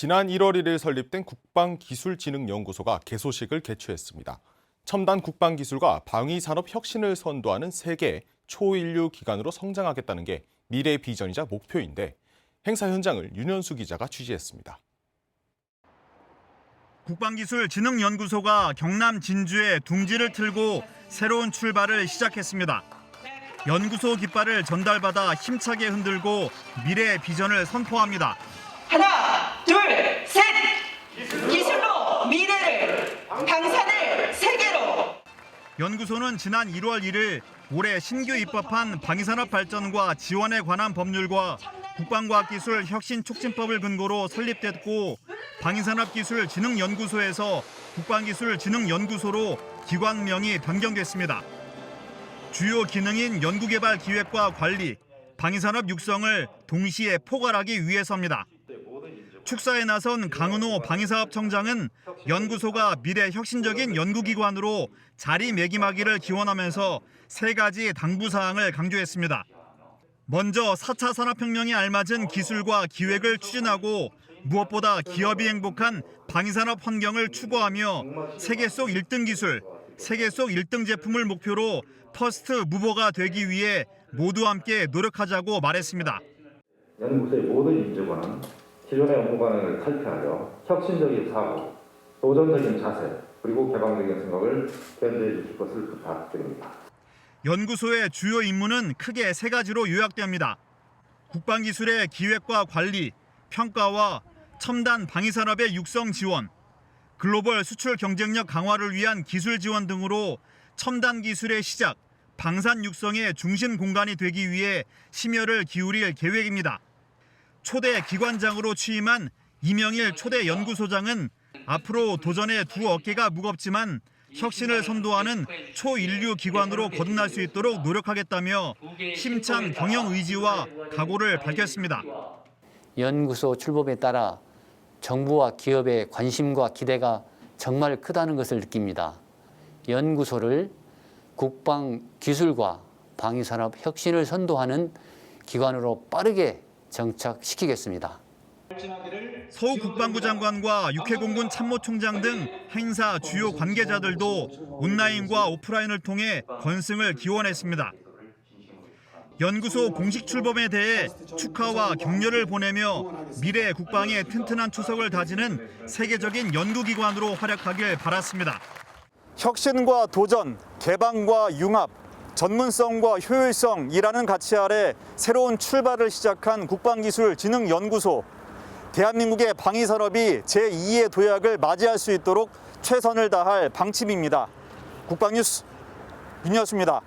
지난 1월 1일 설립된 국방기술진흥연구소가 개소식을 개최했습니다. 첨단 국방기술과 방위산업 혁신을 선도하는 세계 초인류 기관으로 성장하겠다는 게 미래 비전이자 목표인데 행사 현장을 윤현수 기자가 취재했습니다. 국방기술진흥연구소가 경남 진주에 둥지를 틀고 새로운 출발을 시작했습니다. 연구소 깃발을 전달받아 힘차게 흔들고 미래의 비전을 선포합니다. 하나, 둘, 셋! 기술로 미래를, 방산을 세계로! 연구소는 지난 1월 1일 올해 신규 입법한 방위산업 발전과 지원에 관한 법률과 국방과학기술 혁신촉진법을 근거로 설립됐고 방위산업기술진흥연구소에서 국방기술진흥연구소로 기관명이 변경됐습니다. 주요 기능인 연구개발 기획과 관리, 방위산업 육성을 동시에 포괄하기 위해서입니다. 축사에 나선 강은호 방위사업청장은 연구소가 미래 혁신적인 연구기관으로 자리매김하기를 기원하면서 세 가지 당부사항을 강조했습니다. 먼저 4차 산업혁명에 알맞은 기술과 기획을 추진하고 무엇보다 기업이 행복한 방위산업 환경을 추구하며 세계 속 1등 기술, 세계 속 1등 제품을 목표로 퍼스트 무버가 되기 위해 모두 함께 노력하자고 말했습니다. 연구소의 모든 인재관은 기존의 업무 관행을 탈피하여 혁신적인 사고, 도전적인 자세, 그리고 개방적인 생각을 견지해 주실 것을 부탁드립니다. 연구소의 주요 임무는 크게 세 가지로 요약됩니다. 국방기술의 기획과 관리, 평가와 첨단 방위산업의 육성 지원, 글로벌 수출 경쟁력 강화를 위한 기술 지원 등으로 첨단 기술의 시작, 방산 육성의 중심 공간이 되기 위해 심혈을 기울일 계획입니다. 초대 기관장으로 취임한 이명일 초대 연구소장은 앞으로 도전의 두 어깨가 무겁지만 혁신을 선도하는 초인류 기관으로 거듭날 수 있도록 노력하겠다며 힘찬 경영 의지와 각오를 밝혔습니다. 연구소 출범에 따라 정부와 기업의 관심과 기대가 정말 크다는 것을 느낍니다. 연구소를 국방 기술과 방위산업 혁신을 선도하는 기관으로 빠르게 정착시키겠습니다. 서우 국방부 장관과 육해공군 참모총장 등 행사 주요 관계자들도 온라인과 오프라인을 통해 건승을 기원했습니다. 연구소 공식 출범에 대해 축하와 격려를 보내며 미래 국방의 튼튼한 추석을 다지는 세계적인 연구기관으로 활약하길 바랐습니다. 혁신과 도전, 개방과 융합, 전문성과 효율성이라는 가치 아래 새로운 출발을 시작한 국방기술진흥연구소. 대한민국의 방위 산업이 제2의 도약을 맞이할 수 있도록 최선을 다할 방침입니다. 국방뉴스 윤여수입니다.